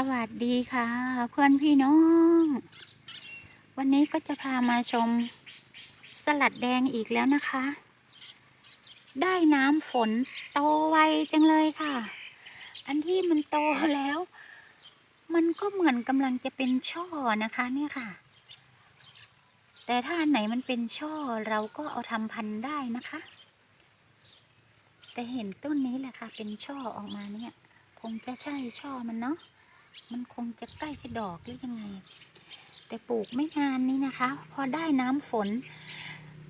สวัสดีค่ะ เพื่อนพี่น้อง วันนี้ก็จะพามาชม สลัดแดงอีกแล้วนะคะ ได้น้ำฝนโตไวจังเลยค่ะ อันที่มันโตแล้ว มันก็เหมือนกำลังจะเป็นช่อนะคะเนี่ยค่ะ แต่ถ้าอันไหนมันเป็นช่อเราก็เอาทำพันธุ์ได้นะคะ แต่เห็นต้นนี้แหละค่ะ เป็นช่อออกมาเนี่ยคงจะใช่ช่อมันเนาะ มันคงจะใกล้จะดอกหรือยังไง แต่ปลูกไม่นานนี้นะคะ พอได้น้ำฝน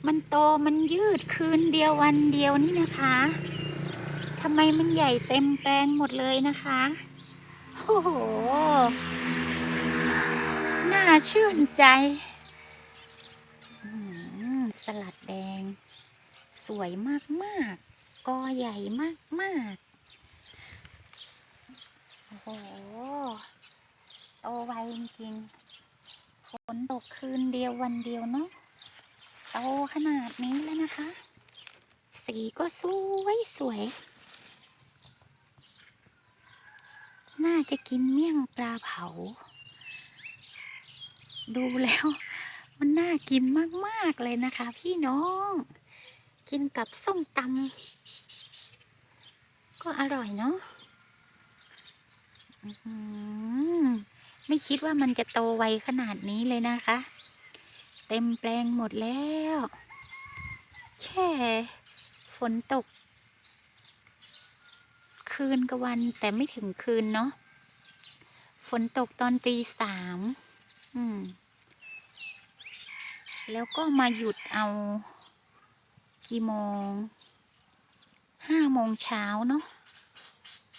มันโตมันยืดคืนเดียววันเดียวนี่นะคะทำไมมันใหญ่เต็มแปลงหมดเลยนะคะโอ้โหน่าชื่นใจสลัดแดง สวยมากๆกอใหญ่มากๆ โอ้โหโตไวจริงๆฝนตกคืนเดียววันเดียวเนาะโตขนาดนี้แล้วนะคะ สีก็สวยสวย น่าจะกินเมี่ยงปลาเผา ดูแล้ว มันน่ากินมาก ๆ เลยนะคะ พี่น้อง กินกับส้มตำก็อร่อยเนาะ ไม่คิดว่ามันจะโตไวขนาดนี้เลยนะคะ เต็มแปลงหมดแล้ว แค่ฝนตก คืนกับวันแต่ไม่ถึงคืนเนาะฝนตกตอนตีสามอืม แล้วก็มาหยุดเอา กี่โมง ห้าโมงเช้าเนาะ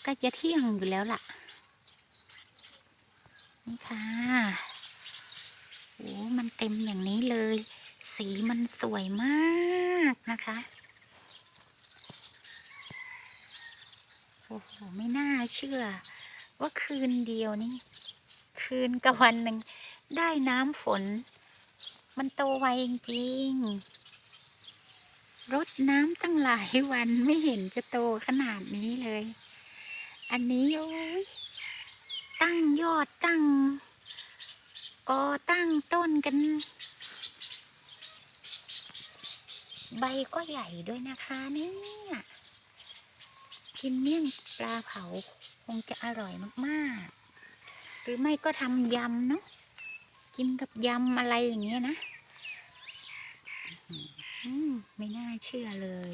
ก็จะเที่ยงอยู่แล้วล่ะ นี่ค่ะโอ้มันเต็มอย่างนี้เลย สีมันสวยมากนะคะ โอ้โห ไม่น่าเชื่อ ว่าคืนเดียวนี่ คืนกับวันหนึ่งได้น้ำฝน มันโตไวจริงๆรดน้ำตั้งหลายวันไม่เห็นจะโตขนาดนี้เลย อันนี้โอ้ย ตั้งยอดตั้งกอตั้งต้นกัน ใบก็ใหญ่ด้วยนะคะเนี่ยกินเมี่ยงปลาเผาคงจะอร่อยมากๆ หรือไม่ก็ทำยำเนาะกินกับยำอะไรอย่างเงี้ยนะมไม่น่าเชื่อเลย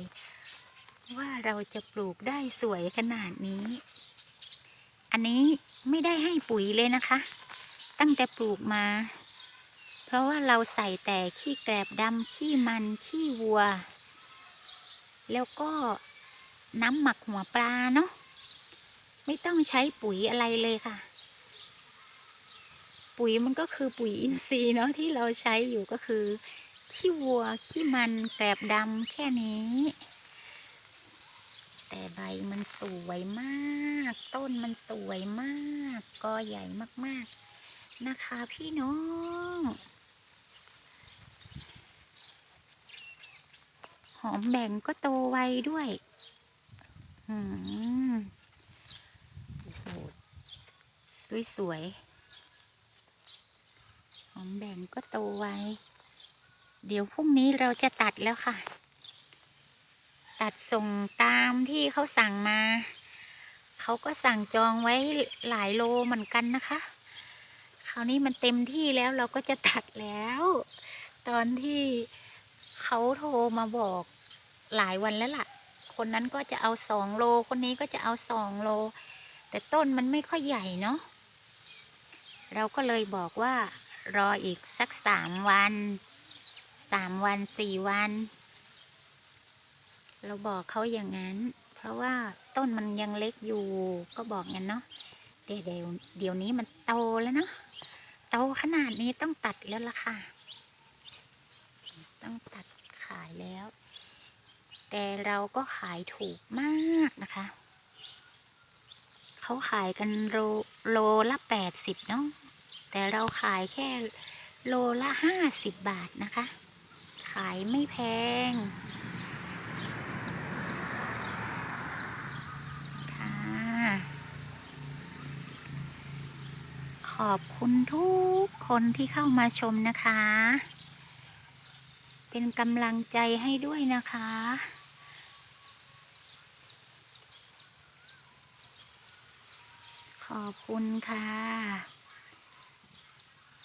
ว่าเราจะปลูกได้สวยขนาดนี้ อันนี้ไม่ได้ให้ปุ๋ยเลยนะคะ ตั้งแต่ปลูกมา เพราะว่าเราใส่แต่ขี้แกลบดำขี้มันขี้วัว แล้วก็น้ำหมักหัวปลาเนาะไม่ต้องใช้ปุ๋ยอะไรเลยค่ะ ปุ๋ยมันก็คือปุ๋ยอินทรีย์เนาะที่เราใช้อยู่ก็คือ ขี้วัวขี้มันแกลบดำแค่นี้ แต่ใบมันสวยมาก ต้นมันสวยมาก กอใหญ่มากๆ นะคะพี่น้อง หอมแบ่งก็โตไวด้วยอืมโอ้โหสวยๆ หอมแบ่งก็โตไว เดี๋ยวพรุ่งนี้เราจะตัดแล้วค่ะ ตัดส่งตามที่เขาสั่งมา เขาก็สั่งจองไว้หลายโลเหมือนกันนะคะ คราวนี้มันเต็มที่แล้วเราก็จะตัดแล้ว ตอนที่เขาโทรมาบอกหลายวันแล้วล่ะ คนนั้นก็จะเอาสองโล คนนี้ก็จะเอาสองโล แต่ต้นมันไม่ค่อยใหญ่เนาะ เราก็เลยบอกว่ารออีกสักสามวันสามวันสี่วัน เราบอกเขาอย่างนั้น ราะว่าต้นมันยังเล็กอยู่ก็บอกงั้นเนาะเดี๋ยวเดี๋ยวเดี๋ยวนี้มันโตแล้วเนาะโตขนาดนี้ต้องตัดแล้วล่ะค่ะ ต้องตัดขายแล้ว แต่เราก็ขายถูกมากนะคะ เขาขายกันโลโลละแปดสิบเนาะแต่เราขายแค่โลละห้าสิบบาทนะคะ ขายไม่แพง ขอบคุณทุกคนที่เข้ามาชมนะคะ เป็นกำลังใจให้ด้วยนะคะ ขอบคุณค่ะ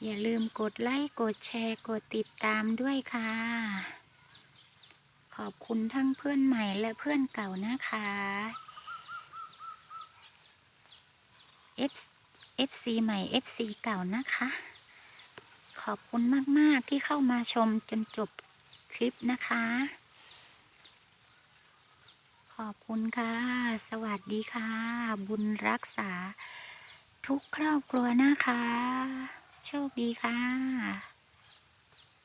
อย่าลืมกดไลค์ กดแชร์ กดติดตามด้วยค่ะ ขอบคุณทั้งเพื่อนใหม่และเพื่อนเก่านะคะ F FC ใหม่ FC เก่านะคะ ขอบคุณมาก ๆ ที่เข้ามาชมจนจบคลิปนะคะ ขอบคุณค่ะ สวัสดีค่ะ บุญรักษา ทุกครอบครัวนะคะ โชคดีค่ะ